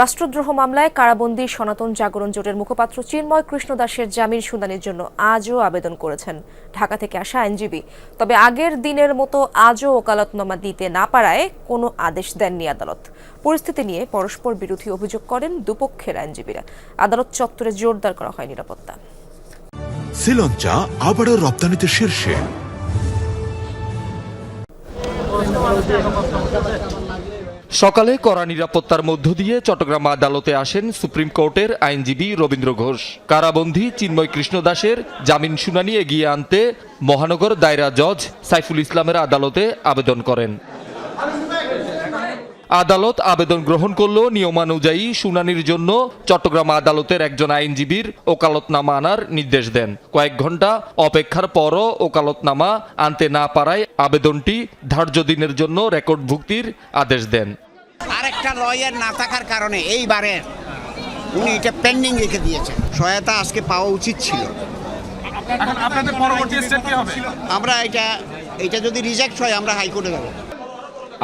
রাষ্ট্রদ্রোহ মামলায় কারাবন্দী সনাতন জাগরণ জোটের মুখপাত্র চিন্ময় কৃষ্ণ দাসের জামিন শুনানির জন্য আজও আবেদন করেছেন ঢাকা থেকে আসা আইনজীবী। তবে আগের দিনের মতো আজও ওকালতনামা দিতে না পারায় কোনো আদেশ দেননি আদালত। পরিস্থিতি নিয়ে পরস্পর বিরোধী অভিযোগ করেন দুপক্ষের আইনজীবীরা। আদালত চত্বরে জোরদার করা হয় নিরাপত্তা। শ্রীলঞ্চা আবারও রপ্তানিতে শীর্ষে। সকালে কড়া নিরাপত্তার মধ্য দিয়ে চট্টগ্রাম আদালতে আসেন সুপ্রিম কোর্টের আইনজীবী রবীন্দ্র ঘোষ। কারাবন্দী চিন্ময় কৃষ্ণ দাসের জামিন শুনানি এগিয়ে আনতে মহানগর দায়রা জজ সাইফুল ইসলামের আদালতে আবেদন করেন। আদালত আবেদন গ্রহণ করলেও নিয়মানুযায়ী শুনানির জন্য চট্টগ্রাম আদালতের একজন আইনজীবীর ওকালতনামা আনার নির্দেশ দেন। কয়েক ঘণ্টা অপেক্ষার পরও ওকালতনামা আনতে না পারায় আবেদনটি ধার্য দিনের জন্য রেকর্ডভুক্তির আদেশ দেন। আরেকটা লয়ার না থাকার কারণে এইবারে উনি এটা পেন্ডিং রেখে দিয়েছেন। সহায়তা আজকে পাওয়া উচিত ছিল। আপনাদের পরবর্তী স্টেপ কি হবে? আমরা এটা এটা যদি রিজেক্ট হয় আমরা হাইকোর্টে যাব।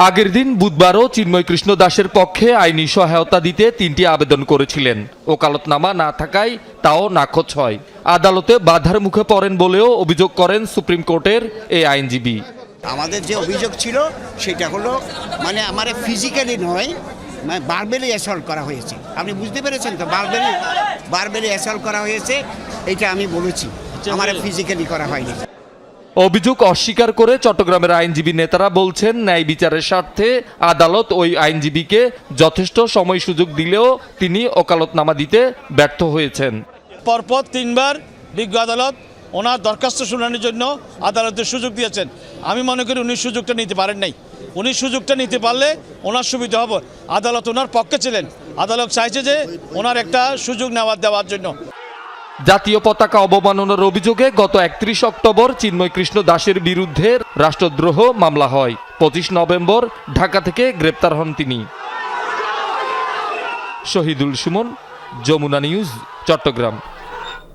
আগের দিন বুধবারও চিন্ময় কৃষ্ণ দাসের পক্ষে আইনি সহায়তা দিতে তিনটি আবেদন করেছিলেন। ওকালতনামা না থাকায় তাও নাকচ হয়। আদালতে বাধার মুখে পড়েন বলেও অভিযোগ করেন সুপ্রিম কোর্টের এই আইনজীবী। আমাদের যে অভিযোগ ছিল সেটা হলো মানে আমার ফিজিক্যালি নয় মানে বারবেলি অ্যাসল্ট করা হয়েছে। আপনি বুঝতে পেরেছেন তো? বারবেলি বারবেলি অ্যাসল্ট করা হয়েছে এটা আমি বলেছি। আমার ফিজিক্যালি করা হয়নি। অভিযোগ অস্বীকার করে চট্টগ্রামের আইনজীবী নেতারা বলছেন ন্যায় বিচারের স্বার্থে আদালত ওই আইনজীবীকে যথেষ্ট সময় সুযোগ দিলেও তিনি ওকালতনামা দিতে ব্যর্থ হয়েছেন। পরপর তিনবার বিজ্ঞ আদালত ওনার দরখাস্ত শুনানির জন্য আদালতের সুযোগ দিয়েছেন। আমি মনে করি উনি সুযোগটা নিতে পারেন নাই। উনি সুযোগটা নিতে পারলে ওনার সুবিধা হবে। আদালত ওনার পক্ষে ছিলেন। আদালত চাইছে যে ওনার একটা সুযোগ নেওয়ার দেওয়ার জন্য। জাতীয় পতাকা অবমাননার অভিযোগে গত একত্রিশ অক্টোবর চিন্ময় কৃষ্ণ দাসের বিরুদ্ধে রাষ্ট্রদ্রোহ মামলা হয়। পঁচিশ নভেম্বর ঢাকা থেকে গ্রেপ্তার হন তিনি। শহীদুল সুমন, যমুনা নিউজ, চট্টগ্রাম।